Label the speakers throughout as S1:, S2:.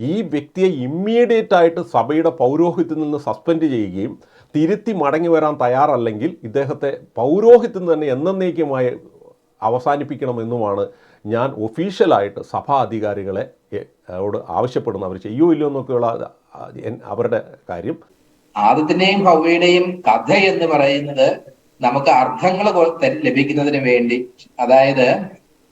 S1: ഈ വ്യക്തിയെ ഇമ്മീഡിയറ്റ് ആയിട്ട് സഭയുടെ പൗരോഹിത്യത്തിൽ നിന്ന് സസ്പെൻഡ് ചെയ്യുകയും തിരുത്തി മടങ്ങി വരാൻ തയ്യാറല്ലെങ്കിൽ ഇദ്ദേഹത്തെ പൗരോഹിത്യം തന്നെ എന്നേക്കുമായി അവസാനിപ്പിക്കണമെന്നുമാണ് ഞാൻ ഒഫീഷ്യലായിട്ട് സഭാ അധികാരികളെ അവിടെ ഓട് ആവശ്യപ്പെടുന്നത്. അവർ ചെയ്യുമോ ഇല്ലയോ എന്നൊക്കെയുള്ള അവരുടെ കാര്യം.
S2: ആദത്തിന്റെയും ഹവയുടെയും കഥ എന്ന് പറയുന്നത് നമുക്ക് അർത്ഥങ്ങൾ ലഭിക്കുന്നതിന് വേണ്ടി അതായത്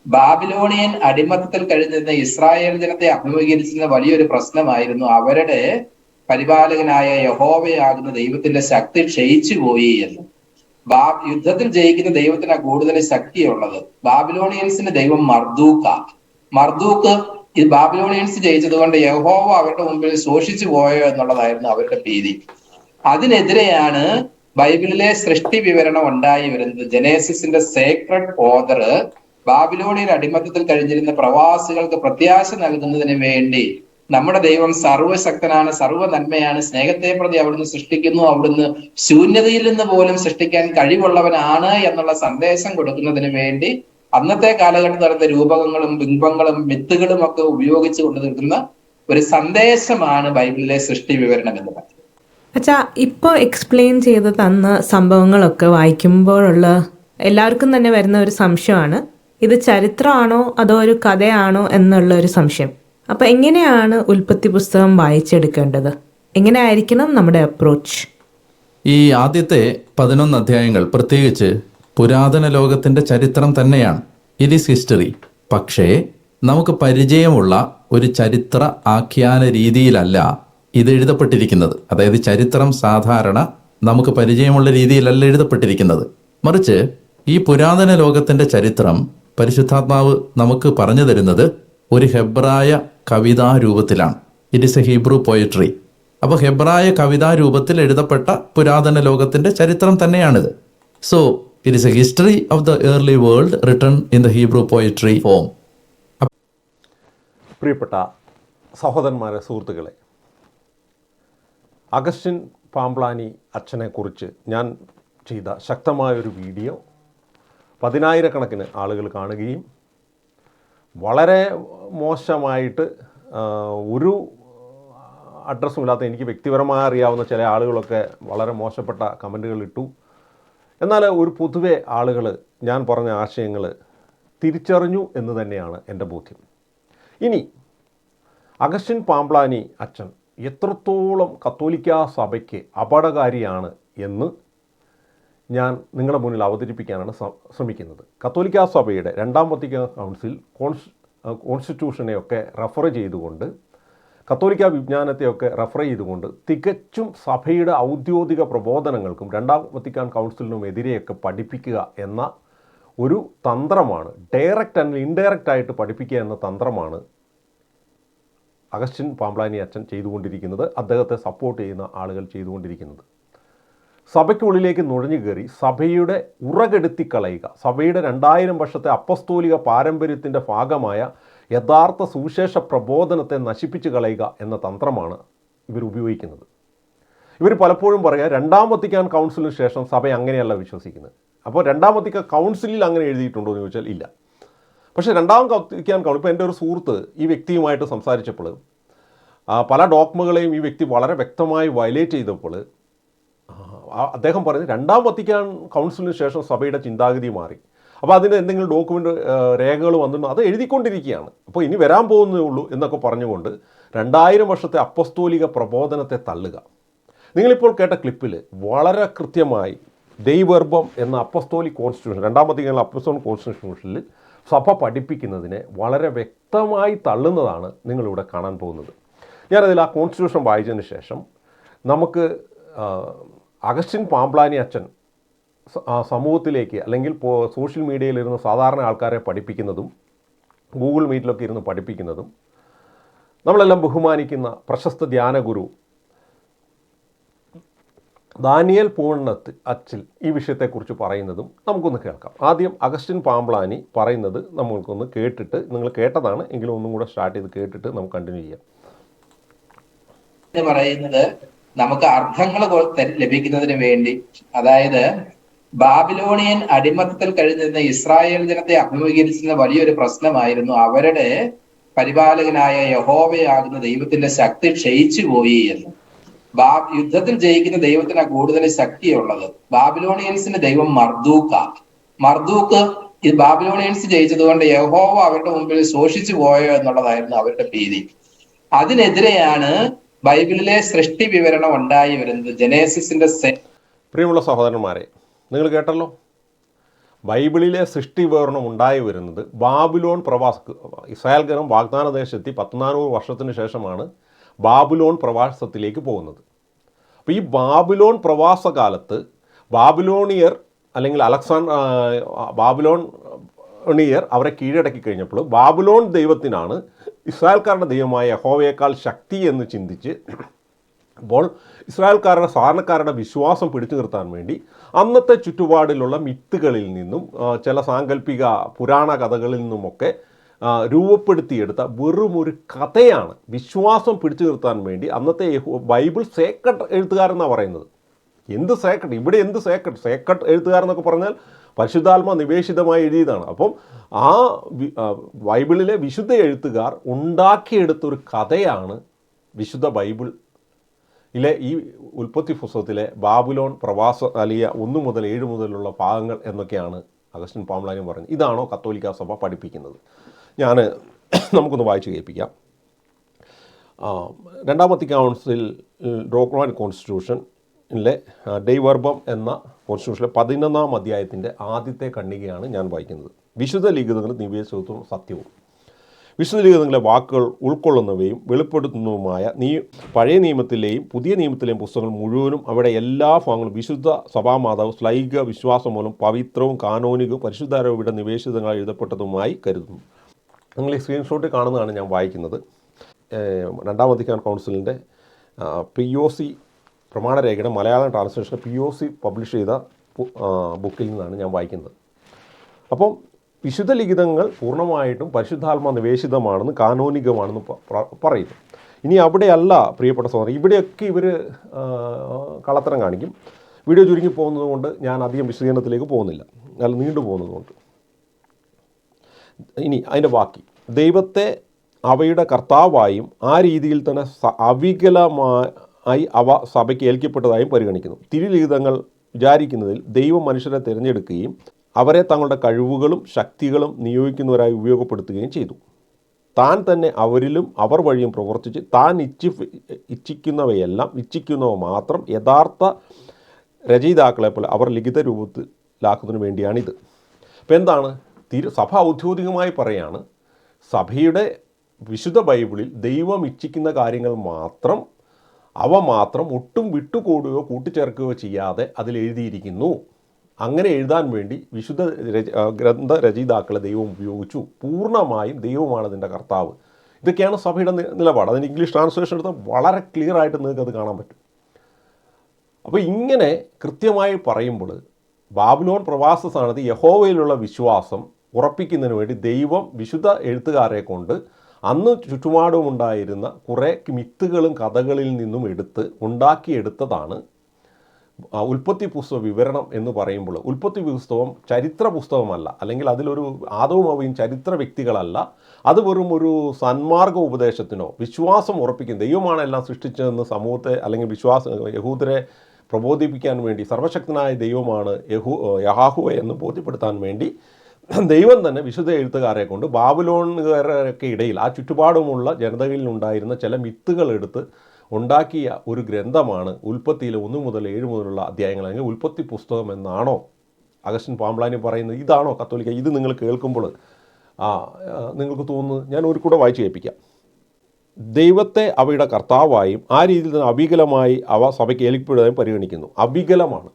S2: ബാബിലോണിയൻ അടിമത്തത്തിൽ കഴിഞ്ഞിരുന്ന ഇസ്രായേൽ ജനത്തെ അഭിമുഖീകരിച്ചിരുന്ന വലിയൊരു പ്രശ്നമായിരുന്നു അവരുടെ പരിപാലകനായ യഹോവയാകുന്ന ദൈവത്തിന്റെ ശക്തി ക്ഷയിച്ചു പോയി എന്ന്. ബാ യുദ്ധത്തിൽ ജയിക്കുന്ന ദൈവത്തിന് കൂടുതൽ ശക്തിയുള്ളത്. ബാബിലോണിയൻസിന്റെ ദൈവം മർദൂക്ക. മർദൂക്ക് ഈ ബാബിലോണിയൻസ് ജയിച്ചത് കൊണ്ട് യഹോവ അവരുടെ മുമ്പിൽ ശോഷിച്ചു പോയോ എന്നുള്ളതായിരുന്നു അവരുടെ ഭീതി. അതിനെതിരെയാണ് ബൈബിളിലെ സൃഷ്ടി വിവരണം ഉണ്ടായി വരുന്നത്. ജനേസിന്റെ സേക്രഡ് ഓദർ ബാബിലോണിയൻ അടിമത്തത്തിൽ കഴിഞ്ഞിരുന്ന പ്രവാസികൾക്ക് പ്രത്യാശ നൽകുന്നതിന് വേണ്ടി നമ്മുടെ ദൈവം സർവശക്തനാണ് സർവ നന്മയാണ് സ്നേഹത്തെ പ്രതി അവിടുന്ന് സൃഷ്ടിക്കുന്നു അവിടുന്ന് ശൂന്യതയിൽ നിന്ന് പോലും സൃഷ്ടിക്കാൻ കഴിവുള്ളവനാണ് എന്നുള്ള സന്ദേശം കൊടുക്കുന്നതിന് വേണ്ടി അന്നത്തെ കാലഘട്ടത്തിൽ നടന്ന രൂപകങ്ങളും ബിംബങ്ങളും മിത്തുകളും ഒക്കെ ഉപയോഗിച്ച് കൊണ്ടു നിൽക്കുന്ന ഒരു സന്ദേശമാണ് ബൈബിളിലെ സൃഷ്ടി വിവരണം എന്ന് പറയുന്നത്.
S3: അച്ഛാ ഇപ്പോൾ എക്സ്പ്ലെയിൻ ചെയ്ത് തന്ന സംഭവങ്ങളൊക്കെ വായിക്കുമ്പോഴുള്ള എല്ലാവർക്കും തന്നെ വരുന്ന ഒരു സംശയമാണ്. ഇത് ചരിത്രമാണോ അതോ ഒരു കഥയാണോ എന്നുള്ള ഒരു സംശയം. അപ്പോൾ എങ്ങനെയാണ് ഉൽപ്പത്തി പുസ്തകം വായിച്ചെടുക്കേണ്ടത്? എങ്ങനെയായിരിക്കണം നമ്മുടെ അപ്രോച്ച്
S4: ഈ ആദ്യത്തെ പതിനൊന്ന് അധ്യായങ്ങൾ പ്രത്യേകിച്ച് പുരാതന ലോകത്തിന്റെ ചരിത്രം തന്നെയാണ്. ഇറ്റ് ഈസ് ഹിസ്റ്ററി പക്ഷേ നമുക്ക് പരിചയമുള്ള ഒരു ചരിത്ര ആഖ്യാന രീതിയിലല്ല ഇത് എഴുതപ്പെട്ടിരിക്കുന്നത്. അതായത് ചരിത്രം സാധാരണ നമുക്ക് പരിചയമുള്ള രീതിയിലല്ല എഴുതപ്പെട്ടിരിക്കുന്നത്. മറിച്ച് ഈ പുരാതന ലോകത്തിന്റെ ചരിത്രം പരിശുദ്ധാത്മാവ് നമുക്ക് പറഞ്ഞു തരുന്നത് ഒരു ഹെബ്രായ കവിതാ രൂപത്തിലാണ്. It is a Hebrew poetry അപ്പോൾ ഹെബ്രായ കവിതാ രൂപത്തിൽ എഴുതപ്പെട്ട പുരാതന ലോകത്തിന്റെ ചരിത്രം തന്നെയാണിത്. So it is a history of the early world written in the Hebrew poetry form
S1: പ്രിയപ്പെട്ട സഹോദരന്മാരെ സുഹൃത്തുക്കളെ അഗസ്റ്റിൻ പാംപ്ലാനി അച്ഛനെക്കുറിച്ച് ഞാൻ ചെയ്ത ശക്തമായൊരു വീഡിയോ പതിനായിരക്കണക്കിന് ആളുകൾ കാണുകയും വളരെ മോശമായിട്ട് ഒരു അഡ്രസ്സും ഇല്ലാത്ത എനിക്ക് വ്യക്തിപരമായി അറിയാവുന്ന ചില ആളുകളൊക്കെ വളരെ മോശപ്പെട്ട കമന്റുകൾ ഇട്ടു. എന്നാൽ ഒരു പൊതുവെ ആളുകൾ ഞാൻ പറഞ്ഞ ആശയങ്ങൾ തിരിച്ചറിഞ്ഞു എന്ന് തന്നെയാണ് എന്റെ ബോധ്യം. ഇനി അഗസ്റ്റിൻ പാംപ്ലാനി അച്ഛൻ എത്രത്തോളം കത്തോലിക്ക സഭയ്ക്ക് അപകടകാരിയാണ് എന്ന് ഞാൻ നിങ്ങളുടെ മുന്നിൽ അവതരിപ്പിക്കാനാണ് ശ്രമിക്കുന്നത്. കത്തോലിക്ക സഭയുടെ രണ്ടാം വത്തിക്കാൻ കൗൺസിൽ കോൺസ് കോൺസ്റ്റിറ്റ്യൂഷനെയൊക്കെ റെഫർ ചെയ്തുകൊണ്ട് കത്തോലിക്ക വിജ്ഞാനത്തെയൊക്കെ റെഫർ ചെയ്തുകൊണ്ട് തികച്ചും സഭയുടെ ഔദ്യോഗിക പ്രബോധനങ്ങൾക്കും രണ്ടാം വത്തിക്കാൻ കൗൺസിലിനും എതിരെയൊക്കെ പഠിപ്പിക്കുക എന്ന ഒരു തന്ത്രമാണ് ഡയറക്റ്റ് അല്ലെങ്കിൽ ഇൻഡയറക്റ്റ് ആയിട്ട് പഠിപ്പിക്കുക എന്ന തന്ത്രമാണ് അഗസ്റ്റിൻ പാംപ്ലാനി അച്ഛൻ ചെയ്തുകൊണ്ടിരിക്കുന്നത്. അദ്ദേഹത്തെ സപ്പോർട്ട് ചെയ്യുന്ന ആളുകൾ ചെയ്തുകൊണ്ടിരിക്കുന്നത്. സഭയ്ക്കുള്ളിലേക്ക് നുഴഞ്ഞു കയറി സഭയുടെ ഉറകെടുത്തി കളയുക. സഭയുടെ രണ്ടായിരം വർഷത്തെ അപ്പസ്തോലിക പാരമ്പര്യത്തിന്റെ ഭാഗമായ യഥാർത്ഥ സുവിശേഷ പ്രബോധനത്തെ നശിപ്പിച്ചു കളയുക എന്ന തന്ത്രമാണ് ഇവർ ഉപയോഗിക്കുന്നത്. ഇവർ പലപ്പോഴും പറയുക രണ്ടാം വത്തിക്കാൻ കൗൺസിലിന് ശേഷം സഭ അങ്ങനെയല്ല വിശ്വസിക്കുന്നത്. അപ്പോൾ രണ്ടാം കൗൺസിലിൽ അങ്ങനെ എഴുതിയിട്ടുണ്ടോ എന്ന് ചോദിച്ചാൽ ഇല്ല. പക്ഷേ രണ്ടാം വത്തിക്കാൻ കൗൺസിൽ ഇപ്പോൾ എന്റെ ഒരു സുഹൃത്ത് ഈ വ്യക്തിയുമായിട്ട് സംസാരിച്ചപ്പോൾ പല ഡോക്മകളെയും ഈ വ്യക്തി വളരെ വ്യക്തമായി വയലേറ്റ് ചെയ്തപ്പോൾ അദ്ദേഹം പറഞ്ഞു രണ്ടാം വത്തിക്കാൻ കൗൺസിലിന് ശേഷം സഭയുടെ ചിന്താഗതി മാറി. അപ്പോൾ അതിന് എന്തെങ്കിലും ഡോക്യുമെന്റ് രേഖകൾ വന്നിട്ടുണ്ടോ അത് എഴുതിക്കൊണ്ടിരിക്കുകയാണ്. അപ്പോൾ ഇനി വരാൻ പോകുന്നേ ഉള്ളൂ എന്നൊക്കെ പറഞ്ഞുകൊണ്ട് രണ്ടായിരം വർഷത്തെ അപ്പസ്തോലിക പ്രബോധനത്തെ തള്ളുക. നിങ്ങളിപ്പോൾ കേട്ട ക്ലിപ്പിൽ വളരെ കൃത്യമായി ദൈവർഭം എന്ന അപ്പസ്തോലി കോൺസ്റ്റിറ്റ്യൂഷൻ രണ്ടാം വത്തിക്കാൻ അപ്പസ്തോൺ കോൺസ്റ്റിറ്റ്യൂഷനിൽ സഭ പഠിപ്പിക്കുന്നതിനെ വളരെ വ്യക്തമായി തള്ളുന്നതാണ് നിങ്ങളിവിടെ കാണാൻ പോകുന്നത്. ഞാനതിൽ ആ കോൺസ്റ്റിറ്റ്യൂഷൻ വായിച്ചതിന് ശേഷം നമുക്ക് അഗസ്റ്റിൻ പാംപ്ലാനി അച്ഛൻ സമൂഹത്തിലേക്ക് അല്ലെങ്കിൽ സോഷ്യൽ മീഡിയയിലിരുന്ന് സാധാരണ ആൾക്കാരെ പഠിപ്പിക്കുന്നതും ഗൂഗിൾ മീറ്റിലൊക്കെ ഇരുന്ന് പഠിപ്പിക്കുന്നതും നമ്മളെല്ലാം ബഹുമാനിക്കുന്ന പ്രശസ്ത ധ്യാനഗുരു ദാനിയൽ പൂണ്ണത്ത് അച്ചിൽ ഈ വിഷയത്തെക്കുറിച്ച് പറയുന്നതും നമുക്കൊന്ന് കേൾക്കാം. ആദ്യം അഗസ്റ്റിൻ പാംപ്ലാനി പറയുന്നത് നമ്മൾക്കൊന്ന് കേട്ടിട്ട് നിങ്ങൾ കേട്ടതാണ് എങ്കിലും ഒന്നും കൂടെ സ്റ്റാർട്ട് ചെയ്ത് കേട്ടിട്ട് നമുക്ക് കണ്ടിന്യൂ ചെയ്യാം.
S2: പറയുന്നത് നമുക്ക് അർത്ഥങ്ങൾ ലഭിക്കുന്നതിന് വേണ്ടി. അതായത് ബാബിലോണിയൻ അടിമത്തത്തിൽ കഴിഞ്ഞിരുന്ന ഇസ്രായേൽ ജനത്തെ അഭിമുഖീകരിച്ചിരുന്ന വലിയൊരു പ്രശ്നമായിരുന്നു അവരുടെ പരിപാലകനായ യഹോവയാകുന്ന ദൈവത്തിന്റെ ശക്തി ക്ഷയിച്ചു പോയി എന്ന്. ബാ യുദ്ധത്തിൽ ജയിക്കുന്ന ദൈവത്തിനാണ് കൂടുതൽ ശക്തിയുള്ളത്. ബാബിലോണിയൻസിന് ദൈവം മർദൂക്ക. മർദൂക്ക് ഈ ബാബിലോണിയൻസ് ജയിച്ചതുകൊണ്ട് യഹോവ അവരുടെ മുമ്പിൽ ശോഷിച്ചു പോയോ എന്നുള്ളതായിരുന്നു അവരുടെ ഭീതി. അതിനെതിരെയാണ് ബൈബിളിലെ സൃഷ്ടി വിവരണം ഉണ്ടായി വരുന്നത് ജനേസിന്റെ
S1: പ്രിയമുള്ള സഹോദരന്മാരെ നിങ്ങൾ കേട്ടല്ലോ? ബൈബിളിലെ സൃഷ്ടി വിവരണം ഉണ്ടായി വരുന്നത് ബാബുലോൺ പ്രവാസ ഇസ്രായേൽ ഗണം വാഗ്ദാന ദേശത്തെത്തി പത്തിനാനൂറ് വർഷത്തിന് ശേഷമാണ് ബാബുലോൺ പ്രവാസത്തിലേക്ക് പോകുന്നത്. അപ്പോൾ ഈ ബാബുലോൺ പ്രവാസ കാലത്ത് ബാബിലോണിയർ അല്ലെങ്കിൽ അലക്സാൻ ബാബുലോൺ ണിയർ അവരെ കീഴടക്കി കഴിഞ്ഞപ്പോൾ ബാബുലോൺ ദൈവത്തിനാണ് ഇസ്രായേൽക്കാരുടെ ദൈവമായ യഹോവയേക്കാൾ ശക്തി എന്ന് ചിന്തിച്ച് അപ്പോൾ ഇസ്രായേൽക്കാരുടെ സാധാരണക്കാരുടെ വിശ്വാസം പിടിച്ചു നിർത്താൻ വേണ്ടി അന്നത്തെ ചുറ്റുപാടിലുള്ള മിത്തുകളിൽ നിന്നും ചില സാങ്കല്പിക പുരാണ കഥകളിൽ നിന്നുമൊക്കെ രൂപപ്പെടുത്തിയെടുത്ത വെറും ഒരു കഥയാണ് വിശ്വാസം പിടിച്ചു നിർത്താൻ വേണ്ടി അന്നത്തെ ബൈബിൾ സേക്രട്ട് എഴുത്തുകാരെന്നാണ് പറയുന്നത്. എന്ത് സേക്രട്ട് ഇവിടെ എന്ത് സേക്രട്ട് സേക്രട്ട് എഴുത്തുകാരെന്നൊക്കെ പറഞ്ഞാൽ പരിശുദ്ധാത്മ നിവേശിതമായി എഴുതിയതാണ്. അപ്പം ആ ബൈബിളിലെ വിശുദ്ധ എഴുത്തുകാർ ഉണ്ടാക്കിയെടുത്ത ഒരു കഥയാണ് വിശുദ്ധ ബൈബിൾ. ഇലെ ഈ ഉൽപ്പത്തി പുസ്തകത്തിലെ ബാബുലോൺ പ്രവാസ അലിയ ഒന്ന് മുതൽ ഏഴ് മുതലുള്ള ഭാഗങ്ങൾ എന്നൊക്കെയാണ് അഗസ്റ്റിൻ പാംലാനും പറഞ്ഞത്. ഇതാണോ കത്തോലിക്ക സഭ പഠിപ്പിക്കുന്നത്. ഞാൻ നമുക്കൊന്ന് വായിച്ചു കേൾപ്പിക്കാം. രണ്ടാമത്തെ കൗൺസിൽ ഇല്ലേ കോൺസ്റ്റിറ്റ്യൂഷനിലെ ഡെയ്വർബം എന്ന കോൺസ്റ്റിറ്റ്യൂഷനിലെ പതിനൊന്നാം അധ്യായത്തിന്റെ ആദ്യത്തെ ഖണ്ഡികയാണ് ഞാൻ വായിക്കുന്നത്. വിശുദ്ധ ലിഖിതങ്ങൾ നിവേശത്വവും സത്യവും. വിശുദ്ധ ലിഖിതങ്ങളെ വാക്കുകൾ ഉൾക്കൊള്ളുന്നവയും വെളിപ്പെടുത്തുന്നതുമായ നീ പഴയ നിയമത്തിലെയും പുതിയ നിയമത്തിലെയും പുസ്തകങ്ങൾ മുഴുവനും അവിടെ എല്ലാ ഭാഗങ്ങളും വിശുദ്ധ സഭാമാതാവ് ശ്ലൈക വിശ്വാസം മൂലം പവിത്രവും കാനോനികവും പരിശുദ്ധാരോപിയുടെ നിവേശിതങ്ങളായി എഴുതപ്പെട്ടതുമായി കരുതുന്നു. നിങ്ങൾ ഈ സ്ക്രീൻഷോട്ടിൽ കാണുന്നതാണ് ഞാൻ വായിക്കുന്നത്. രണ്ടാം അധികാര കൗൺസിലിന്റെ P O C പ്രമാണരേഖയുടെ Malayalam translation P O C publish ചെയ്ത ബുക്കിൽ നിന്നാണ് ഞാൻ വായിക്കുന്നത്. അപ്പം വിശുദ്ധ ലിഖിതങ്ങൾ പൂർണമായിട്ടും പരിശുദ്ധാത്മ നിവേശിതമാണെന്ന് കാനോനികമാണെന്ന് പറയുന്നു. ഇനി അവിടെയല്ല പ്രിയപ്പെട്ട സഹോദരൻ ഇവിടെയൊക്കെ ഇവർ കള്ളത്തരം കാണിക്കും. വീഡിയോ ചുരുങ്ങി പോകുന്നത് കൊണ്ട് ഞാൻ അധികം വിശദീകരണത്തിലേക്ക് പോകുന്നില്ല. അല്ല നീണ്ടു പോകുന്നതുകൊണ്ട്. ഇനി അതിന്റെ ബാക്കി. ദൈവത്തെ അവയുടെ കർത്താവായും ആ രീതിയിൽ തന്നെ സ- അവികലമായി അവ സഭയ്ക്ക് ഏൽക്കപ്പെട്ടതായും പരിഗണിക്കുന്നു. തിരുലിഖിതങ്ങൾ വിചാരിക്കുന്നതിൽ ദൈവം മനുഷ്യരെ തിരഞ്ഞെടുക്കുകയും അവരെ തങ്ങളുടെ കഴിവുകളും ശക്തികളും നിയോഗിക്കുന്നവരായി ഉപയോഗപ്പെടുത്തുകയും ചെയ്തു. താൻ തന്നെ അവരിലും അവർ വഴിയും പ്രവർത്തിച്ച് താൻ ഇച്ഛി ഇച്ഛിക്കുന്നവയെല്ലാം ഇച്ഛിക്കുന്നവ മാത്രം യഥാർത്ഥ രചയിതാക്കളെ പോലെ അവർ ലിഖിത രൂപത്തിലാക്കുന്നതിന് വേണ്ടിയാണിത്. അപ്പോൾ എന്താണ്? തിരു സഭ ഔദ്യോഗികമായി പറയാണ് സഭയുടെ വിശുദ്ധ ബൈബിളിൽ ദൈവം ഇച്ഛിക്കുന്ന കാര്യങ്ങൾ മാത്രം അവ മാത്രം ഒട്ടും വിട്ടുകൂടുകയോ കൂട്ടിച്ചേർക്കുകയോ ചെയ്യാതെ അതിൽ എഴുതിയിരിക്കുന്നു. അങ്ങനെ എഴുതാൻ വേണ്ടി വിശുദ്ധ ഗ്രന്ഥ രചയിതാക്കളെ ദൈവം ഉപയോഗിച്ചു. പൂർണമായും ദൈവമാണ് അതിന്റെ കർത്താവ്. ഇതൊക്കെയാണ് സഭയുടെ നിലപാട്. അതിന് ഇംഗ്ലീഷ് ട്രാൻസ്ലേഷൻ എടുത്താൽ വളരെ ക്ലിയർ ആയിട്ട് നിങ്ങൾക്ക് അത് കാണാൻ പറ്റും. അപ്പോൾ ഇങ്ങനെ കൃത്യമായി പറയുമ്പോൾ ബാബുലോൺ പ്രവാസ സ്ഥാനത്ത് യഹോവയിലുള്ള വിശ്വാസം ഉറപ്പിക്കുന്നതിന് വേണ്ടി ദൈവം വിശുദ്ധ എഴുത്തുകാരെ കൊണ്ട് അന്ന് ചുറ്റുപാടുമുണ്ടായിരുന്ന കുറേ മിത്തുകളും കഥകളിൽ നിന്നും എടുത്ത് ഉണ്ടാക്കിയെടുത്തതാണ് ഉൽപ്പത്തി പുസ്തക വിവരണം എന്ന് പറയുമ്പോൾ. ഉൽപ്പത്തി പുസ്തകം ചരിത്ര പുസ്തകമല്ല അല്ലെങ്കിൽ അതിലൊരു ആദവും അവയും ചരിത്ര വ്യക്തികളല്ല. അത് വെറും ഒരു സന്മാർഗ ഉപദേശത്തിനോ വിശ്വാസം ഉറപ്പിക്കും ദൈവമാണ് എല്ലാം സൃഷ്ടിച്ചതെന്ന് സമൂഹത്തെ അല്ലെങ്കിൽ വിശ്വാസ യഹൂദരെ പ്രബോധിപ്പിക്കാൻ വേണ്ടി സർവശക്തനായ ദൈവമാണ് യഹു യഹാഹുവ എന്ന് ബോധ്യപ്പെടുത്താൻ വേണ്ടി ദൈവം തന്നെ വിശുദ്ധ എഴുത്തുകാരെ കൊണ്ട് ബാബുലോണുകാരൊക്കെ ഇടയിൽ ആ ചുറ്റുപാടുമുള്ള ജനതകളിൽ ഉണ്ടായിരുന്ന ചില മിത്തുകൾ എടുത്ത് ഉണ്ടാക്കിയ ഒരു ഗ്രന്ഥമാണ് ഉൽപ്പത്തിയിലെ ഒന്ന് മുതൽ ഏഴ് മുതലുള്ള അധ്യായങ്ങൾ അല്ലെങ്കിൽ ഉൽപ്പത്തി പുസ്തകം എന്നാണോ അഗസ്റ്റിൻ പാമ്പ്ലാനി പറയുന്നത്. ഇതാണോ കത്തോലിക്ക? ഇത് നിങ്ങൾ കേൾക്കുമ്പോൾ ആ നിങ്ങൾക്ക് തോന്നുന്നു ഞാൻ ഒരു കൂടെ വായിച്ചു കേൾപ്പിക്കാം. ദൈവത്തെ അവയുടെ കർത്താവായും ആ രീതിയിൽ തന്നെ അവികലമായി അവ സഭയ്ക്ക് ഏൽക്കപ്പെടുകയും പരിഗണിക്കുന്നു. അവികലമാണ്.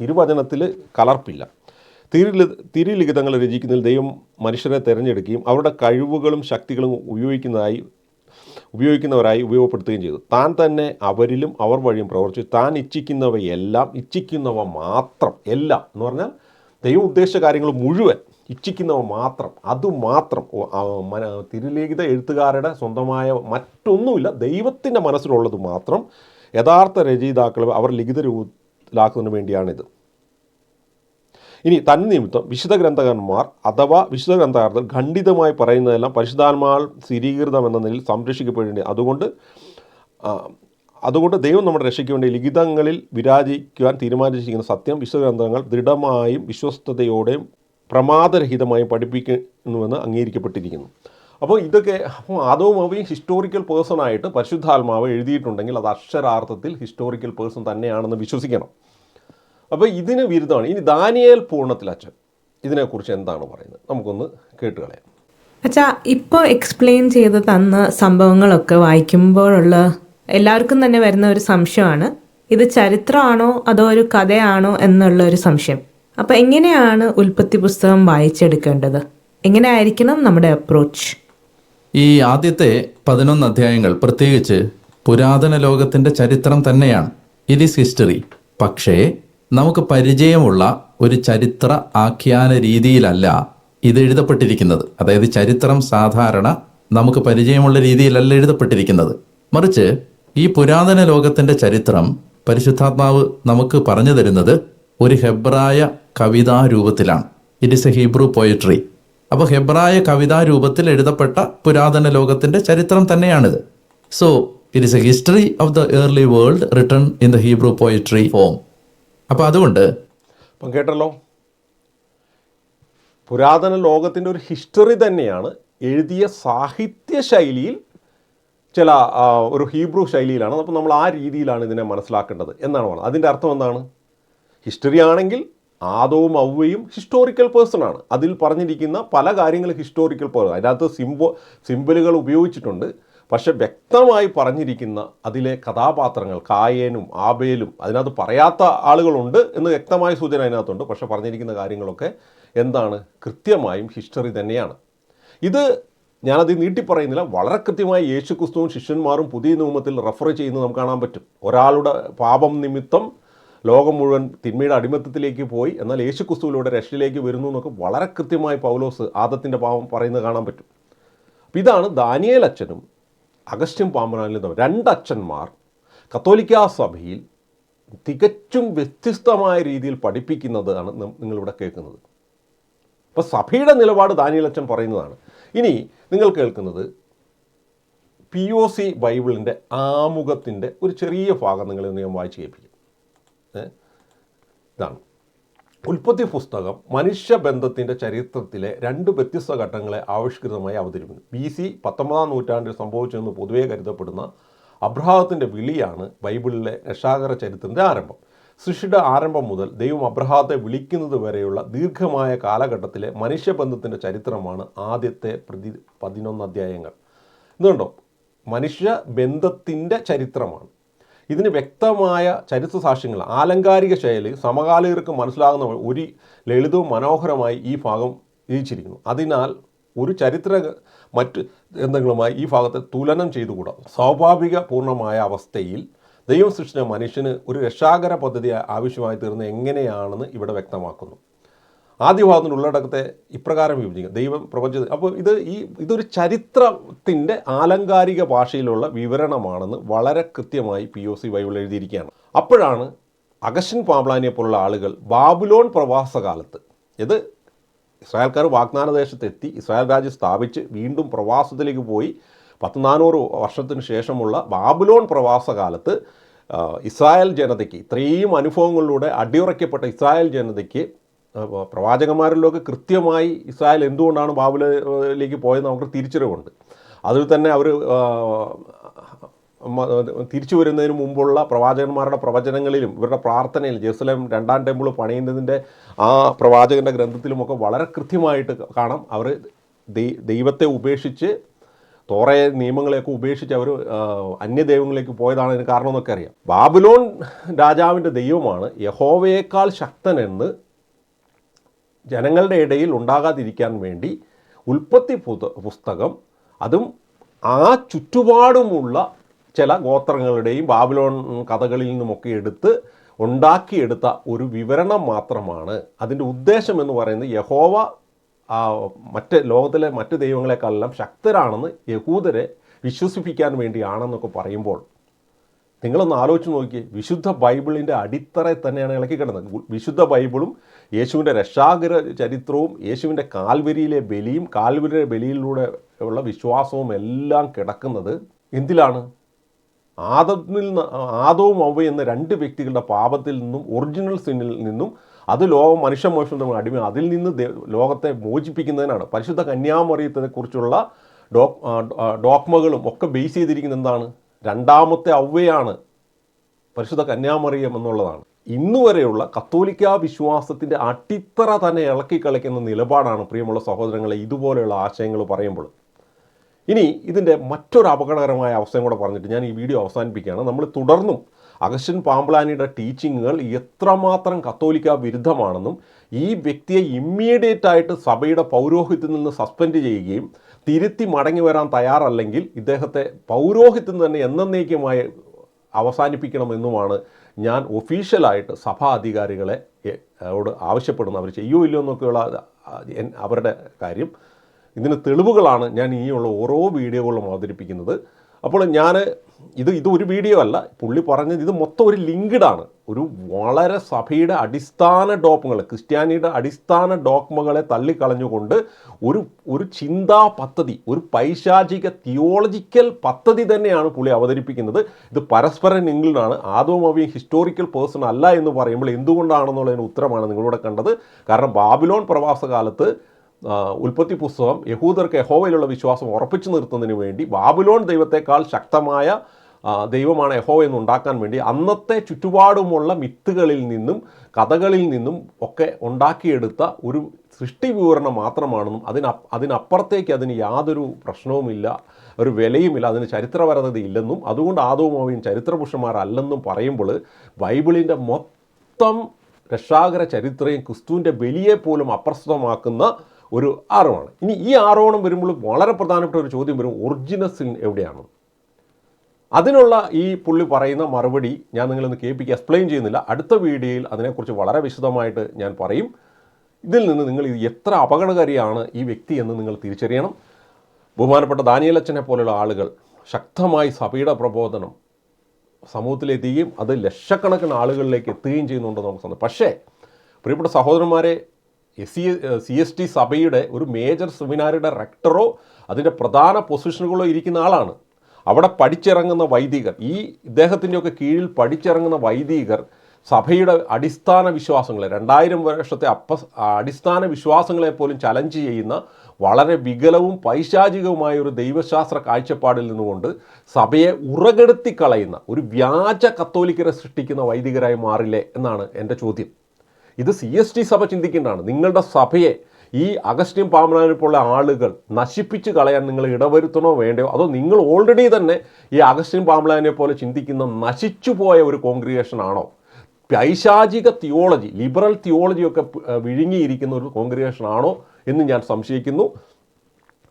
S1: തിരുവചനത്തിൽ കലർപ്പില്ല. തിരു തിരുലിഖിതങ്ങൾ രചിക്കുന്നതിൽ ദൈവം മനുഷ്യരെ തിരഞ്ഞെടുക്കുകയും അവരുടെ കഴിവുകളും ശക്തികളും ഉപയോഗിക്കുന്നതായി ഉപയോഗിക്കുന്നവരായി ഉപയോഗപ്പെടുത്തുകയും ചെയ്തു. താൻ തന്നെ അവരിലും അവർ വഴിയും പ്രവർത്തിച്ചു. താൻ ഇച്ഛിക്കുന്നവയെല്ലാം ഇച്ഛിക്കുന്നവ മാത്രം എല്ലാം എന്ന് പറഞ്ഞാൽ ദൈവം ഉദ്ദേശിച്ച കാര്യങ്ങൾ മുഴുവൻ ഇച്ഛിക്കുന്നവ മാത്രം അതുമാത്രം തിരുലിഖിത എഴുത്തുകാരുടെ സ്വന്തമായ മറ്റൊന്നുമില്ല ദൈവത്തിന്റെ മനസ്സിലുള്ളത് മാത്രം യഥാർത്ഥ രചയിതാക്കൾ അവർ ലിഖിത രൂപത്തിലാക്കുന്നതിന് വേണ്ടിയാണിത്. ഇനി തന്നിമിത്തം വിശുദ്ധ ഗ്രന്ഥകന്മാർ അഥവാ വിശുദ്ധ ഗ്രന്ഥകാരത്തിൽ ഖണ്ഡിതമായി പറയുന്നതെല്ലാം പരിശുദ്ധാത്മാൽ സ്ഥിരീകൃതം എന്ന നിലയിൽ സംരക്ഷിക്കപ്പെടേണ്ടി അതുകൊണ്ട് അതുകൊണ്ട് ദൈവം നമ്മുടെ രക്ഷയ്ക്ക് വേണ്ടി ലിഖിതങ്ങളിൽ വിരാജിക്കുവാൻ തീരുമാനിച്ചിരിക്കുന്ന സത്യം വിശുദ്ധ ഗ്രന്ഥങ്ങൾ ദൃഢമായും വിശ്വസ്തയോടെയും പ്രമാദരഹിതമായും പഠിപ്പിക്കുന്നുവെന്ന് അംഗീകരിക്കപ്പെട്ടിരിക്കുന്നു. അപ്പോൾ ഇതൊക്കെ അപ്പോൾ ആദവും അവയും ഹിസ്റ്റോറിക്കൽ പേഴ്സൺ ആയിട്ട് പരിശുദ്ധാത്മാവ് എഴുതിയിട്ടുണ്ടെങ്കിൽ അത് അക്ഷരാർത്ഥത്തിൽ ഹിസ്റ്റോറിക്കൽ പേഴ്സൺ തന്നെയാണെന്ന് വിശ്വസിക്കണം. അപ്പോൾ ഇതിന് വിരുദ്ധമാണ്. ഇനി ദാനിയേൽ പൂർണത്തിൽ അച്ഛൻ. ഇതിനെക്കുറിച്ച് എന്താണ് പറയുന്നത്? നമുക്കൊന്ന് കേട്ടുകളയാം
S3: അച്ഛാ ഇപ്പോൾ എക്സ്പ്ലെയിൻ ചെയ്ത് തന്ന സംഭവങ്ങളൊക്കെ വായിക്കുമ്പോഴുള്ള എല്ലാവർക്കും തന്നെ വരുന്ന ഒരു സംശയമാണ്. ഇത് ചരിത്രമാണോ അതോ ഒരു കഥയാണോ എന്നുള്ള ഒരു സംശയം. അപ്പോൾ എങ്ങനെയാണ് ഉൽപ്പത്തി പുസ്തകം വായിച്ചെടുക്കേണ്ടത്? എങ്ങനെയായിരിക്കണം നമ്മുടെ അപ്രോച്ച്
S4: ഈ ആദ്യത്തെ പതിനൊന്ന് അധ്യായങ്ങൾ പ്രത്യേകിച്ച് പുരാതന ലോകത്തിന്റെ ചരിത്രം തന്നെയാണ്. ഇറ്റ് ഈസ് ഹിസ്റ്ററി പക്ഷേ നമുക്ക് പരിചയമുള്ള ഒരു ചരിത്ര ആഖ്യാന രീതിയിലല്ല ഇത് എഴുതപ്പെട്ടിരിക്കുന്നത്. അതായത് ചരിത്രം സാധാരണ നമുക്ക് പരിചയമുള്ള രീതിയിലല്ല എഴുതപ്പെട്ടിരിക്കുന്നത്. മറിച്ച് ഈ പുരാതന ലോകത്തിന്റെ ചരിത്രം പരിശുദ്ധാത്മാവ് നമുക്ക് പറഞ്ഞു തരുന്നത് ഒരു ഹെബ്രായ കവിതാ രൂപത്തിലാണ്. It is a Hebrew poetry അപ്പോൾ ഹെബ്രായ കവിതാ രൂപത്തിൽ എഴുതപ്പെട്ട പുരാതന ലോകത്തിന്റെ ചരിത്രം തന്നെയാണിത്. So it is a history of the early world written in the Hebrew poetry form അപ്പോൾ അതുകൊണ്ട്
S1: കേട്ടല്ലോ? പുരാതന ലോകത്തിന്റെ ഒരു ഹിസ്റ്ററി തന്നെയാണ് എഴുതിയ സാഹിത്യ ശൈലിയിൽ ചില ഒരു ഹീബ്രു ശൈലിയിലാണ്. അപ്പോൾ നമ്മൾ ആ രീതിയിലാണ് ഇതിനെ മനസ്സിലാക്കേണ്ടത്. എന്നാണ് പറഞ്ഞത്. അതിന്റെ അർത്ഥം എന്താണ്? ഹിസ്റ്ററി ആണെങ്കിൽ ആദവും ഔവയും ഹിസ്റ്റോറിക്കൽ പേഴ്സൺ ആണ്. അതിൽ പറഞ്ഞിരിക്കുന്ന പല കാര്യങ്ങളും ഹിസ്റ്റോറിക്കൽ പേഴ്സൺ അതിനകത്ത് സിംബോ സിമ്പിളുകൾ ഉപയോഗിച്ചിട്ടുണ്ട്. പക്ഷെ വ്യക്തമായി പറഞ്ഞിരിക്കുന്ന അതിലെ കഥാപാത്രങ്ങൾ കായേനും ആബേലും അതിനകത്ത് പറയാത്ത ആളുകളുണ്ട് എന്ന് വ്യക്തമായ സൂചന അതിനകത്തുണ്ട്. പക്ഷെ പറഞ്ഞിരിക്കുന്ന കാര്യങ്ങളൊക്കെ എന്താണ്? കൃത്യമായും ഹിസ്റ്ററി തന്നെയാണ്. ഇത് ഞാനത് നീട്ടിപ്പറയുന്നില്ല. വളരെ കൃത്യമായി യേശു ക്രിസ്തുവും ശിഷ്യന്മാരും പുതിയ നിയമത്തിൽ റെഫർ ചെയ്യുന്നത് നമുക്ക് കാണാൻ പറ്റും. ഒരാളുടെ പാപം നിമിത്തം ലോകം മുഴുവൻ തിന്മയുടെ അടിമത്തത്തിലേക്ക് പോയി. എന്നാൽ യേശു ക്രിസ്തുവിലൂടെ രക്ഷയിലേക്ക് വരുന്നു എന്നൊക്കെ വളരെ കൃത്യമായി പൗലോസ് ആദത്തിന്റെ പാപം പറയുന്നത് കാണാൻ പറ്റും. അപ്പോൾ ഇതാണ് ദാനിയേൽ അച്ഛനും അഗസ്ത്യം പാമ്പനാലിൽ തമ്മിൽ രണ്ടച്ഛന്മാർ കത്തോലിക്കാ സഭയിൽ തികച്ചും വ്യത്യസ്തമായ രീതിയിൽ പഠിപ്പിക്കുന്നതാണ് നിങ്ങളിവിടെ കേൾക്കുന്നത്. അപ്പോൾ സഭയുടെ നിലപാട് ദാനിയലച്ഛൻ പറയുന്നതാണ്. ഇനി നിങ്ങൾ കേൾക്കുന്നത് പി ഒ സി ബൈബിളിന്റെ ആമുഖത്തിന്റെ ഒരു ചെറിയ ഭാഗം നിങ്ങളെ നിന്ന് ഞാൻ വായിച്ച് കേൾപ്പിക്കും. ഇതാണ്. ഉൽപ്പത്തി പുസ്തകം മനുഷ്യബന്ധത്തിന്റെ ചരിത്രത്തിലെ രണ്ട് വ്യത്യസ്ത ഘട്ടങ്ങളെ ആവിഷ്കൃതമായി അവതരിപ്പിക്കുന്നു. ബി സി പത്തൊമ്പതാം നൂറ്റാണ്ടിൽ സംഭവിച്ചെന്ന് പൊതുവെ കരുതപ്പെടുന്ന അബ്രഹാത്തിന്റെ വിളിയാണ് ബൈബിളിലെ രക്ഷാകര ചരിത്രത്തിന്റെ ആരംഭം. സൃഷ്ടിയുടെ ആരംഭം മുതൽ ദൈവം അബ്രഹാത്തെ വിളിക്കുന്നത് വരെയുള്ള ദീർഘമായ കാലഘട്ടത്തിലെ മനുഷ്യബന്ധത്തിന്റെ ചരിത്രമാണ് ആദ്യത്തെ പ്രതി പതിനൊന്ന് അധ്യായങ്ങൾ. ഇതുണ്ടോ? മനുഷ്യ ബന്ധത്തിന്റെ ചരിത്രമാണ്. ഇതിന് വ്യക്തമായ ചരിത്ര സാക്ഷ്യങ്ങൾ ആലങ്കാരിക ശൈലി സമകാലികർക്ക് മനസ്സിലാകുന്ന ഒരു ലളിതവും മനോഹരമായി ഈ ഭാഗം രചിച്ചിരിക്കുന്നു. അതിനാൽ ഒരു ചരിത്ര മറ്റ് ഗ്രന്ഥങ്ങളുമായി ഈ ഭാഗത്തെ തുലനം ചെയ്തുകൂടാ. സ്വാഭാവിക പൂർണമായ അവസ്ഥയിൽ ദൈവം സൃഷ്ടിച്ച മനുഷ്യന് ഒരു രക്ഷാകര പദ്ധതി ആവശ്യമായി തീർന്ന് എങ്ങനെയാണെന്ന് ഇവിടെ വ്യക്തമാക്കുന്നു. ആദ്യ ഭാഗത്തിന്റെ ഉള്ളടക്കത്തെ ഇപ്രകാരം വിഭജിക്കുക. ദൈവം പ്രപഞ്ച. അപ്പോൾ ഇത് ഈ ഇതൊരു ചരിത്രത്തിന്റെ ആലങ്കാരിക ഭാഷയിലുള്ള വിവരണമാണെന്ന് വളരെ കൃത്യമായി പി ഒ സി ബൈബിൾ എഴുതിയിരിക്കുകയാണ്. അപ്പോഴാണ് അഗസ്റ്റൻ പാംബ്ലാനിയെ പോലുള്ള ആളുകൾ ബാബുലോൺ പ്രവാസകാലത്ത് ഇത് ഇസ്രായേൽക്കാർ വാഗ്ദാന ദേശത്തെത്തി ഇസ്രായേൽ രാജ്യം സ്ഥാപിച്ച് വീണ്ടും പ്രവാസത്തിലേക്ക് പോയി. പത്ത് നാനൂറ് വർഷത്തിന് ശേഷമുള്ള ബാബുലോൺ പ്രവാസകാലത്ത് ഇസ്രായേൽ ജനതയ്ക്ക് ഇത്രയും അനുഭവങ്ങളിലൂടെ അടിയുറയ്ക്കപ്പെട്ട ഇസ്രായേൽ ജനതയ്ക്ക് പ്രവാചകന്മാരിലൊക്കെ കൃത്യമായി ഇസ്രായേൽ എന്തുകൊണ്ടാണ് ബാബുലിലേക്ക് പോയത് അവർക്ക് തിരിച്ചറിവുണ്ട്. അതിൽ തന്നെ അവർ തിരിച്ചു വരുന്നതിന് മുമ്പുള്ള പ്രവാചകന്മാരുടെ പ്രവചനങ്ങളിലും ഇവരുടെ പ്രാർത്ഥനയിൽ ജെറുസലേം രണ്ടാം ടെമ്പിൾ പണിയുന്നതിന്റെ ആ പ്രവാചകന്റെ ഗ്രന്ഥത്തിലുമൊക്കെ വളരെ കൃത്യമായിട്ട് കാണാം. അവർ ദൈവത്തെ ഉപേക്ഷിച്ച് തോറയെ നിയമങ്ങളെയൊക്കെ ഉപേക്ഷിച്ച് അവർ അന്യദൈവങ്ങളിലേക്ക് പോയതാണ് അതിന് കാരണമെന്നൊക്കെ അറിയാം. ബാബുലോൺ രാജാവിന്റെ ദൈവമാണ് യഹോവയേക്കാൾ ശക്തനെന്ന് ജനങ്ങളുടെ ഇടയിൽ ഉണ്ടാകാതിരിക്കാൻ വേണ്ടി ഉൽപ്പത്തി പുസ്തകം അതും ആ ചുറ്റുപാടുമുള്ള ചില ഗോത്രങ്ങളുടെയും ബാബിലോൺ കഥകളിൽ നിന്നുമൊക്കെ എടുത്ത് ഉണ്ടാക്കിയെടുത്ത ഒരു വിവരണം മാത്രമാണ്. അതിന്റെ ഉദ്ദേശം എന്ന് പറയുന്നത് യഹോവ മറ്റ് ലോകത്തിലെ മറ്റ് ദൈവങ്ങളെക്കാളെല്ലാം ശക്തരാണെന്ന് യഹൂദരെ വിശ്വസിപ്പിക്കാൻ വേണ്ടിയാണെന്നൊക്കെ പറയുമ്പോൾ നിങ്ങളൊന്ന് ആലോചിച്ച് നോക്കിയേ. വിശുദ്ധ ബൈബിളിന്റെ അടിത്തറ തന്നെയാണ് ഇളക്കി കിടന്നത് വിശുദ്ധ ബൈബിളും യേശുവിന്റെ രക്ഷാകര ചരിത്രവും യേശുവിന്റെ കാൽവരിയിലെ ബലിയും കാൽവരിയിലെ ബലിയിലൂടെ ഉള്ള വിശ്വാസവും എല്ലാം കിടക്കുന്നത് എന്തിലാണ്? നിന്ന് ആദവും അവ എന്ന രണ്ട് വ്യക്തികളുടെ പാപത്തിൽ നിന്നും ഒറിജിനൽ സിന്നിൽ നിന്നും അത് ലോകം മനുഷ്യമോഷണ അടിമ അതിൽ നിന്ന് ലോകത്തെ മോചിപ്പിക്കുന്നതിനാണ്. പരിശുദ്ധ കന്യാമറിയത്തെക്കുറിച്ചുള്ള ഡോക് ഡോക്മകളും ഒക്കെ ബേസ് ചെയ്തിരിക്കുന്നത് എന്താണ്? രണ്ടാമത്തെ ഔവയാണ് പരിശുദ്ധ കന്യാമറിയം എന്നുള്ളതാണ്. ഇന്നു വരെയുള്ള കത്തോലിക്ക വിശ്വാസത്തിന്റെ അടിത്തറ തന്നെ ഇളക്കി കളിക്കുന്ന നിലപാടാണ് പ്രിയമുള്ള സഹോദരങ്ങളെ ഇതുപോലെയുള്ള ആശയങ്ങൾ പറയുമ്പോൾ. ഇനി ഇതിന്റെ മറ്റൊരു അപകടകരമായ അവസ്ഥയും കൂടെ പറഞ്ഞിട്ട് ഞാൻ ഈ വീഡിയോ അവസാനിപ്പിക്കുകയാണ്. നമ്മൾ തുടർന്നും അഗസ്റ്റിൻ പാമ്പ്ലാനിയുടെ ടീച്ചിങ്ങുകൾ എത്രമാത്രം കത്തോലിക്ക വിരുദ്ധമാണെന്നും ഈ വ്യക്തിയെ ഇമ്മീഡിയറ്റ് ആയിട്ട് സഭയുടെ പൗരോഹിത്യത്തിൽ നിന്ന് സസ്പെൻഡ് ചെയ്യുകയും തിരുത്തി മടങ്ങി വരാൻ തയ്യാറല്ലെങ്കിൽ ഇദ്ദേഹത്തെ പൗരോഹിത്യം തന്നെ എന്നേക്കുമായി അവസാനിപ്പിക്കണമെന്നുമാണ് ഞാൻ ഒഫീഷ്യലായിട്ട് സഭാ അധികാരികളെ എ- ആവശ്യപ്പെടുന്നു അവർ ചെയ്യോ ഇല്ലയോ എന്നൊക്കെയുള്ള അവരുടെ കാര്യം. ഇതിന് തെളിവുകളാണ് ഞാൻ ഇനിയുള്ള ഓരോ വീഡിയോകളും അവതരിപ്പിക്കുന്നത്. അപ്പോൾ ഞാൻ ഇത് ഇത് ഒരു വീഡിയോ അല്ല. പുള്ളി പറഞ്ഞത് ഇത് മൊത്തം ഒരു ലിങ്ക്ഡാണ് ഒരു വളരെ സഭയുടെ അടിസ്ഥാന ഡോക്മകൾ ക്രിസ്ത്യാനിയുടെ അടിസ്ഥാന ഡോക്മകളെ തള്ളിക്കളഞ്ഞുകൊണ്ട് ഒരു ഒരു ചിന്താ പദ്ധതി ഒരു പൈശാചിക തിയോളജിക്കൽ പദ്ധതി തന്നെയാണ് പുള്ളി അവതരിപ്പിക്കുന്നത്. ഇത് പരസ്പരം ലിങ്ക്ഡാണ് ആദവും അവയും ഹിസ്റ്റോറിക്കൽ പേഴ്സൺ അല്ല എന്ന് പറയുമ്പോൾ എന്തുകൊണ്ടാണെന്നുള്ളതിന് ഉത്തരമാണ് നിങ്ങളിവിടെ കണ്ടത്. കാരണം ബാബിലോൺ പ്രവാസ കാലത്ത് ആ, ഉൽപ്പത്തി പുസ്തകം യഹൂദർക്ക് യഹോവയിലുള്ള വിശ്വാസം ഉറപ്പിച്ചു നിർത്തുന്നതിന് വേണ്ടി ബാബുലോൺ ദൈവത്തെക്കാൾ ശക്തമായ ദൈവമാണ് യഹോവ എന്ന് ഉണ്ടാക്കാൻ വേണ്ടി അന്നത്തെ ചുറ്റുപാടുമുള്ള മിത്തുകളിൽ നിന്നും കഥകളിൽ നിന്നും ഒക്കെ ഉണ്ടാക്കിയെടുത്ത ഒരു സൃഷ്ടി വിവരണം മാത്രമാണെന്നും അതിന അതിനപ്പുറത്തേക്ക് അതിന് യാതൊരു പ്രശ്നവുമില്ല ഒരു വിലയുമില്ല അതിന് ചരിത്രപരത ഇല്ലെന്നും അതുകൊണ്ട് ആദവും അവയും ചരിത്രപുരുഷന്മാരല്ലെന്നും പറയുമ്പോൾ ബൈബിളിന്റെ മൊത്തം രക്ഷാകര ചരിത്രയും ക്രിസ്തുവിന്റെ ബലിയെ പോലും അപ്രസ്തുതമാക്കുന്ന ഒരു ആറോണം. ഇനി ഈ ആറോണം വരുമ്പോൾ വളരെ പ്രധാനപ്പെട്ട ഒരു ചോദ്യം വരും ഒറിജിനൽ സിൻ എവിടെയാണ്? അതിനുള്ള ഈ പുള്ളി പറയുന്ന മറുപടി ഞാൻ നിങ്ങളൊന്ന് കേൾപ്പിക്കുക എക്സ്പ്ലെയിൻ ചെയ്യുന്നില്ല. അടുത്ത വീഡിയോയിൽ അതിനെക്കുറിച്ച് വളരെ വിശദമായിട്ട് ഞാൻ പറയും. ഇതിൽ നിന്ന് നിങ്ങൾ എത്ര അപകടകാരിയാണ് ഈ വ്യക്തി എന്ന് നിങ്ങൾ തിരിച്ചറിയണം. ബഹുമാനപ്പെട്ട ദാനിയലച്ചനെ പോലുള്ള ആളുകൾ ശക്തമായി സഭയുടെ പ്രബോധനം സമൂഹത്തിലെത്തുകയും അത് ലക്ഷക്കണക്കിന് ആളുകളിലേക്ക് എത്തുകയും ചെയ്യുന്നുണ്ടെന്ന് നമുക്ക് പക്ഷേ പ്രിയപ്പെട്ട സഹോദരന്മാരെ S C C S T സഭയുടെ ഒരു മേജർ സെമിനാറിയുടെ റെക്ടറോ അതിന്റെ പ്രധാന പൊസിഷനുകളോ ഇരിക്കുന്ന ആളാണ്. അവിടെ പഠിച്ചിറങ്ങുന്ന വൈദികർ ഈ ഇദ്ദേഹത്തിന്റെയൊക്കെ കീഴിൽ പഠിച്ചിറങ്ങുന്ന വൈദികർ സഭയുടെ അടിസ്ഥാന വിശ്വാസങ്ങളെ രണ്ടായിരം വർഷത്തെ അപ്പ അടിസ്ഥാന വിശ്വാസങ്ങളെ പോലും ചലഞ്ച് ചെയ്യുന്ന വളരെ വികലവും പൈശാചികവുമായ ഒരു ദൈവശാസ്ത്ര കാഴ്ചപ്പാടിൽ നിന്നുകൊണ്ട് സഭയെ ഉറകെടുത്തി കളയുന്ന ഒരു വ്യാജ കത്തോലിക്കരെ സൃഷ്ടിക്കുന്ന വൈദികരായി മാറില്ലേ എന്നാണ് എന്റെ ചോദ്യം. ഇത് സി എസ് ടി സഭ ചിന്തിക്കേണ്ടതാണ്. നിങ്ങളുടെ സഭയെ ഈ അഗസ്റ്റ്യം പാമ്പനാനെ പോലുള്ള ആളുകൾ നശിപ്പിച്ച് കളയാൻ നിങ്ങൾ ഇടവരുത്തണോ വേണ്ടയോ? അതോ നിങ്ങൾ ഓൾറെഡി തന്നെ ഈ അഗസ്റ്റ്യം പാമ്പനാനെ പോലെ ചിന്തിക്കുന്ന നശിച്ചു പോയ ഒരു കോൺഗ്രിഗേഷൻ ആണോ? പൈശാചിക തിയോളജി ലിബറൽ തിയോളജിയൊക്കെ വിഴുങ്ങിയിരിക്കുന്ന ഒരു കോൺഗ്രിഗേഷൻ ആണോ എന്ന് ഞാൻ സംശയിക്കുന്നു.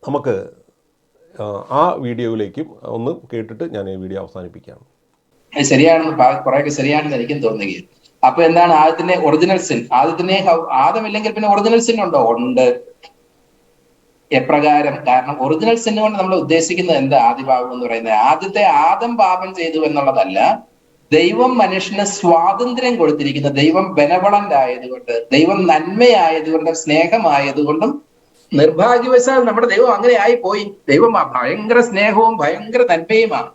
S1: നമുക്ക് ആ, വീഡിയോയിലേക്കും ഒന്ന് കേട്ടിട്ട് ഞാൻ ഈ വീഡിയോ
S2: അവസാനിപ്പിക്കാം. ശരിയാണെന്ന് കുറെയൊക്കെ ശരിയാണെന്ന് എനിക്കും തോന്നുകയും അപ്പൊ എന്താണ് ആദ്യത്തിന്റെ ഒറിജിനൽ സിൻ ആദ്യത്തിനെ ആദ്യം ആദമില്ലെങ്കിൽ പിന്നെ ഒറിജിനൽ സിൻ ഉണ്ടോ? ഉണ്ട്. എപ്രകാരം? കാരണം ഒറിജിനൽ സിൻ കൊണ്ട് നമ്മൾ ഉദ്ദേശിക്കുന്നത് എന്താ ആദിപാപം എന്ന് പറയുന്നത്? ആദ്യത്തെ ആദം പാപം ചെയ്തു എന്നുള്ളതല്ല ദൈവം മനുഷ്യന് സ്വാതന്ത്ര്യം കൊടുത്തിരിക്കുന്ന. ദൈവം ബെനവളന്റ് ആയതുകൊണ്ട് ദൈവം നന്മയായതുകൊണ്ട് സ്നേഹമായതുകൊണ്ടും നിർഭാഗ്യവശാൽ നമ്മുടെ ദൈവം അങ്ങനെ ആയി പോയി ദൈവം ഭയങ്കര സ്നേഹവും ഭയങ്കര നന്മയുമാണ്.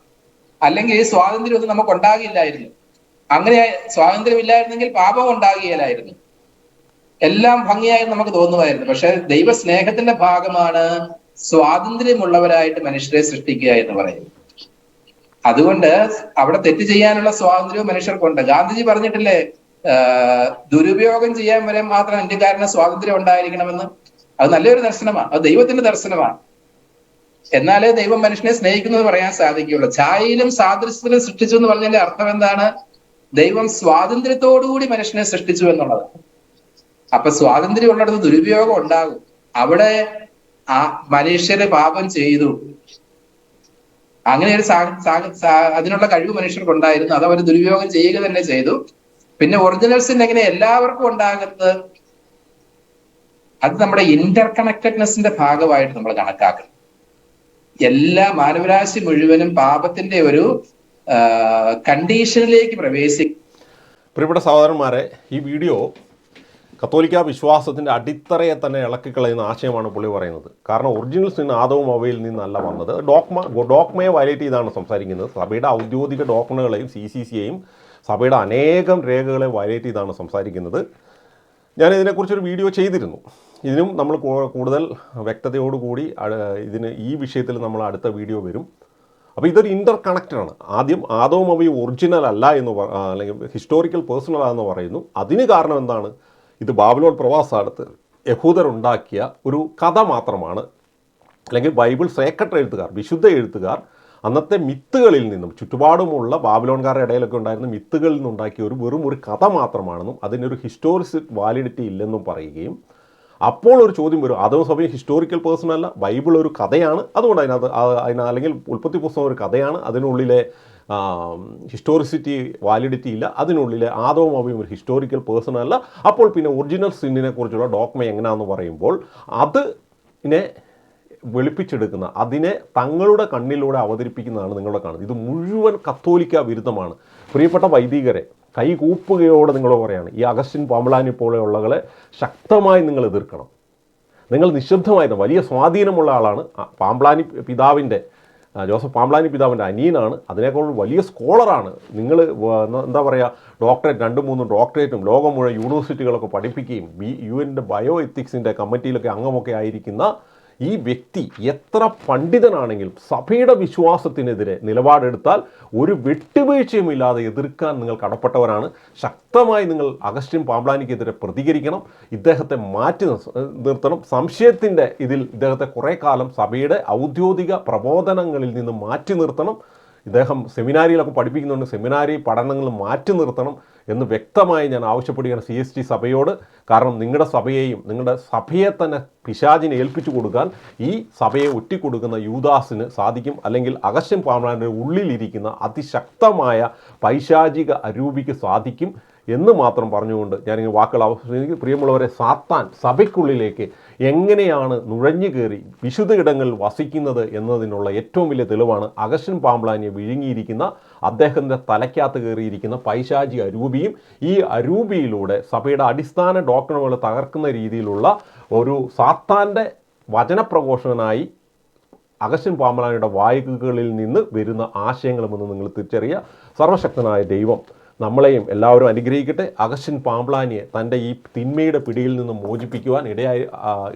S2: അല്ലെങ്കിൽ ഈ സ്വാതന്ത്ര്യം ഒന്നും നമുക്ക് ഉണ്ടാകില്ലായിരുന്നു. അങ്ങനെ സ്വാതന്ത്ര്യമില്ലായിരുന്നെങ്കിൽ പാപം ഉണ്ടാകുകയില്ലായിരുന്നു. എല്ലാം ഭംഗിയായി നമുക്ക് തോന്നുമായിരുന്നു. പക്ഷെ ദൈവ സ്നേഹത്തിന്റെ ഭാഗമാണ് സ്വാതന്ത്ര്യമുള്ളവരായിട്ട് മനുഷ്യരെ സൃഷ്ടിക്കുക എന്ന് പറയുന്നത്. അതുകൊണ്ട് അവിടെ തെറ്റ് ചെയ്യാനുള്ള സ്വാതന്ത്ര്യവും മനുഷ്യർക്കുണ്ട്. ഗാന്ധിജി പറഞ്ഞിട്ടില്ലേ ദുരുപയോഗം ചെയ്യാൻ വരെ മാത്രം ഇന്ത്യക്കാരന് സ്വാതന്ത്ര്യം ഉണ്ടായിരിക്കണമെന്ന്. അത് നല്ലൊരു ദർശനമാണ് അത് ദൈവത്തിന്റെ ദർശനമാണ്. എന്നാലേ ദൈവം മനുഷ്യനെ സ്നേഹിക്കുന്നത് പറയാൻ സാധിക്കുകയുള്ളൂ. ഛായയിലും സാദൃശ്യത്തിലും സൃഷ്ടിച്ചു എന്ന് പറഞ്ഞതിന്റെ അർത്ഥം എന്താണ്? ദൈവം സ്വാതന്ത്ര്യത്തോടുകൂടി മനുഷ്യനെ സൃഷ്ടിച്ചു എന്നുള്ളത്. അപ്പൊ സ്വാതന്ത്ര്യം ഉള്ളിടത്ത് ദുരുപയോഗം ഉണ്ടാകും. അവിടെ ആ മനുഷ്യരെ പാപം ചെയ്തു. അങ്ങനെ ഒരു അതിനുള്ള കഴിവ് മനുഷ്യർക്ക് ഉണ്ടായിരുന്നു അത് അവർ ദുരുപയോഗം ചെയ്യുക തന്നെ ചെയ്തു. പിന്നെ ഒറിജിനൽസിന്റെ എങ്ങനെ എല്ലാവർക്കും ഉണ്ടാകുന്നത്? അത് നമ്മുടെ ഇന്റർ കണക്റ്റഡ്നെസിന്റെ ഭാഗമായിട്ട് നമ്മൾ കണക്കാക്കണം. എല്ലാ മാനവരാശി മുഴുവനും പാപത്തിന്റെ ഒരു കണ്ടീഷനിലേക്ക് പ്രവേശിക്കും
S1: പ്രിയപ്പെട്ട സഹോദരന്മാരെ ഈ വീഡിയോ കത്തോലിക്ക വിശ്വാസത്തിന്റെ അടിത്തറയെ തന്നെ ഇളക്കിക്കളയുന്ന ആശയമാണ് പുള്ളി പറയുന്നത്. കാരണം ഒറിജിനൽ സിൻ ആദവും അവയിൽ നിന്നല്ല വന്നത്. ഡോക്മ ഡോക്മയെ വയലേറ്റ് ചെയ്താണ് സംസാരിക്കുന്നത്. സഭയുടെ ഔദ്യോഗിക ഡോക്മകളെയും സി സി സിയെയും സഭയുടെ അനേകം രേഖകളെ വയലേറ്റ് ചെയ്താണ് സംസാരിക്കുന്നത്. ഞാൻ ഇതിനെക്കുറിച്ചൊരു വീഡിയോ ചെയ്തിരുന്നു. ഇതിനും നമ്മൾ കൂടുതൽ വ്യക്തതയോടുകൂടി ഇതിന് ഈ വിഷയത്തിൽ നമ്മൾ അടുത്ത വീഡിയോ വരും. അപ്പോൾ ഇതൊരു ഇന്റർ കണക്റ്റഡാണ് ആദ്യം ആദവും അവയും ഒറിജിനൽ അല്ല എന്ന് അല്ലെങ്കിൽ ഹിസ്റ്റോറിക്കൽ പേഴ്സണൽ ആണെന്ന് പറയുന്നു. അതിന് കാരണം എന്താണ്? ഇത് ബാബിലോൺ പ്രവാസകാലത്ത് യഹൂദരുണ്ടാക്കിയ ഒരു കഥ മാത്രമാണ്. അല്ലെങ്കിൽ ബൈബിൾ സേക്രട്ട് എഴുത്തുകാർ വിശുദ്ധ എഴുത്തുകാർ അന്നത്തെ മിത്തുകളിൽ നിന്നും ചുറ്റുപാടുമുള്ള ബാബിലോൺകാരുടെ ഇടയിലൊക്കെ ഉണ്ടായിരുന്ന മിത്തുകളിൽ നിന്നുണ്ടാക്കിയ ഒരു വെറും ഒരു കഥ മാത്രമാണെന്നും അതിനൊരു ഹിസ്റ്റോറിസ് വാലിഡിറ്റി ഇല്ലെന്നും പറയുകയും അപ്പോൾ ഒരു ചോദ്യം വരും. അതോ സമയം ഹിസ്റ്റോറിക്കൽ പേഴ്സൺ അല്ല ബൈബിൾ ഒരു കഥയാണ്. അതുകൊണ്ട് അതിനകത്ത് അതിന അതിന് അല്ലെങ്കിൽ ഉൽപ്പത്തി പുസ്തകം ഒരു കഥയാണ്. അതിനുള്ളിലെ ഹിസ്റ്റോറിസിറ്റി വാലിഡിറ്റി ഇല്ല. അതിനുള്ളിലെ ആദവും അവയും ഒരു ഹിസ്റ്റോറിക്കൽ പേഴ്സൺ അല്ല. അപ്പോൾ പിന്നെ ഒറിജിനൽ സിന്നിനെ കുറിച്ചുള്ള ഡോക്മ എങ്ങനെയാണെന്ന് പറയുമ്പോൾ അത് നെ വെളുപ്പിച്ചെടുക്കുന്ന അതിനെ തങ്ങളുടെ കണ്ണിലൂടെ അവതരിപ്പിക്കുന്നതാണ് നിങ്ങളുടെ കാണുന്നത്. ഇത് മുഴുവൻ കത്തോലിക്ക വിരുദ്ധമാണ്. പ്രിയപ്പെട്ട വൈദികരെ കൈകൂപ്പുകയോടെ നിങ്ങൾ പറയാണ് ഈ അഗസ്റ്റിൻ പാമ്പളാനി പോലെയുള്ളകളെ ശക്തമായി നിങ്ങൾ എതിർക്കണം. നിങ്ങൾ നിശബ്ദമായിരുന്നു വലിയ സ്വാധീനമുള്ള ആളാണ്. പാമ്പളാനി പിതാവിന്റെ ജോസഫ് പാമ്പളാനി പിതാവിന്റെ അനിയനാണ്. അതിനേക്കാൾ വലിയ സ്കോളറാണ്. നിങ്ങൾ എന്താ പറയുക ഡോക്ടറേറ്റ് രണ്ടും മൂന്നും ഡോക്ടറേറ്റും ലോകം മുഴുവൻ യൂണിവേഴ്സിറ്റികളൊക്കെ പഠിപ്പിക്കുകയും ബി യു എന്റെ ബയോ എത്തിക്സിന്റെ കമ്മിറ്റിയിലൊക്കെ അംഗമൊക്കെ ആയിരിക്കുന്ന ഈ വ്യക്തി എത്ര പണ്ഡിതനാണെങ്കിലും സഭയുടെ വിശ്വാസത്തിനെതിരെ നിലപാടെടുത്താൽ ഒരു വിട്ടുവീഴ്ചയുമില്ലാതെ എതിർക്കാൻ നിങ്ങൾ കടപ്പെട്ടവരാണ്. ശക്തമായി നിങ്ങൾ അഗസ്റ്റിൻ പാമ്പ്ലാനിക്കെതിരെ പ്രതികരിക്കണം. ഇദ്ദേഹത്തെ മാറ്റി നിർത്തണം. സംശയത്തിന്റെ ഇതിൽ ഇദ്ദേഹത്തെ കുറേ കാലം സഭയുടെ ഔദ്യോഗിക പ്രബോധനങ്ങളിൽ നിന്ന് മാറ്റി നിർത്തണം. ഇദ്ദേഹം സെമിനാരിയിലൊക്കെ പഠിപ്പിക്കുന്നുണ്ട്. സെമിനാരി പഠനങ്ങൾ മാറ്റി നിർത്തണം. എന്ന് വ്യക്തമായി ഞാൻ ആവശ്യപ്പെടുകയാണ് സി എസ് ടി സഭയോട്. കാരണം നിങ്ങളുടെ സഭയെയും നിങ്ങളുടെ സഭയെ തന്നെ പിശാചിനെ ഏൽപ്പിച്ചു കൊടുക്കാൻ ഈ സഭയെ ഒറ്റിക്കൊടുക്കുന്ന യൂദാസിന് സാധിക്കും. അല്ലെങ്കിൽ അഗസ്യൻ പാമ്പാന്റെ ഉള്ളിലിരിക്കുന്ന അതിശക്തമായ പൈശാചിക അരൂപിക്ക് സാധിക്കും. എന്ന് മാത്രം പറഞ്ഞുകൊണ്ട് ഞാനിങ്ങനെ വാക്കുകൾ അവസാനിക്കും പ്രിയമുള്ളവരെ സാത്താൻ സഭയ്ക്കുള്ളിലേക്ക് എങ്ങനെയാണ് നുഴഞ്ഞു കയറി വിശുദ്ധ ഇടങ്ങളിൽ വസിക്കുന്നത് എന്നതിനുള്ള ഏറ്റവും വലിയ തെളിവാണ് അഗസ്റ്റിൻ പാമ്പ്ലാനിയെ വിഴുങ്ങിയിരിക്കുന്ന അദ്ദേഹത്തിന്റെ തലയ്ക്കകത്ത് കയറിയിരിക്കുന്ന പൈശാചി അരൂപിയും ഈ അരൂപിയിലൂടെ സഭയുടെ അടിസ്ഥാന ഡോക്ടറുകൾ തകർക്കുന്ന രീതിയിലുള്ള ഒരു സാത്താന്റെ വചനപ്രഘോഷകനായി അഗസ്റ്റിൻ പാമ്പലാനിയുടെ വായികകളിൽ നിന്ന് വരുന്ന ആശയങ്ങളുമെന്ന് നിങ്ങൾ തിരിച്ചറിയുക. സർവശക്തനായ ദൈവം നമ്മളെയും എല്ലാവരും അനുഗ്രഹിക്കട്ടെ. അഗസ്റ്റിൻ പാമ്പ്ലാനിയെ തന്റെ ഈ തിന്മയുടെ പിടിയിൽ നിന്ന് മോചിപ്പിക്കുവാൻ ഇടയായി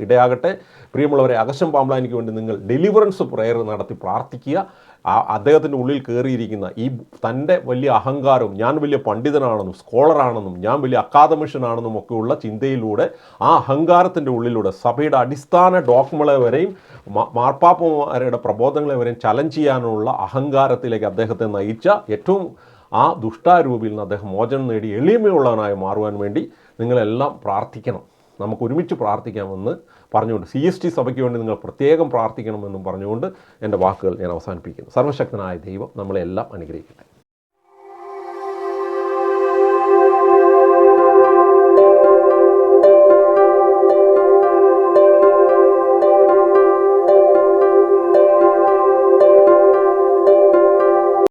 S1: ഇടയാകട്ടെ. പ്രിയമുള്ളവരെ അഗസ്റ്റിൻ പാമ്പ്ലാനിക്ക് വേണ്ടി നിങ്ങൾ ഡെലിവറൻസ് പ്രെയർ നടത്തി പ്രാർത്ഥിക്കുക. ആ അദ്ദേഹത്തിന്റെ ഉള്ളിൽ കയറിയിരിക്കുന്ന ഈ തന്റെ വലിയ അഹങ്കാരവും ഞാൻ വലിയ പണ്ഡിതനാണെന്നും സ്കോളറാണെന്നും ഞാൻ വലിയ അക്കാദമിഷ്യനാണെന്നും ഒക്കെയുള്ള ചിന്തയിലൂടെ ആ അഹങ്കാരത്തിന്റെ ഉള്ളിലൂടെ സഭയുടെ അടിസ്ഥാന ഡോക്മളെ വരെയും മാർപ്പാപ്പമാരുടെ പ്രബോധങ്ങളെ വരെയും ചലഞ്ച് ചെയ്യാനുള്ള അഹങ്കാരത്തിലേക്ക് അദ്ദേഹത്തെ നയിച്ച ഏറ്റവും ആ ദുഷ്ടാരൂപിയിൽ നിന്ന് അദ്ദേഹം മോചനം നേടി എളിമയുള്ളവനായി മാറുവാൻ വേണ്ടി നിങ്ങളെല്ലാം പ്രാർത്ഥിക്കണം. നമുക്ക് ഒരുമിച്ച് പ്രാർത്ഥിക്കാമെന്ന് പറഞ്ഞുകൊണ്ട് സി എസ് ടി സഭയ്ക്ക് വേണ്ടി നിങ്ങൾ പ്രത്യേകം പ്രാർത്ഥിക്കണമെന്നും പറഞ്ഞുകൊണ്ട് എന്റെ വാക്കുകൾ ഞാൻ അവസാനിപ്പിക്കുന്നു. സർവശക്തനായ ദൈവം നമ്മളെല്ലാം അനുഗ്രഹിക്കട്ടെ.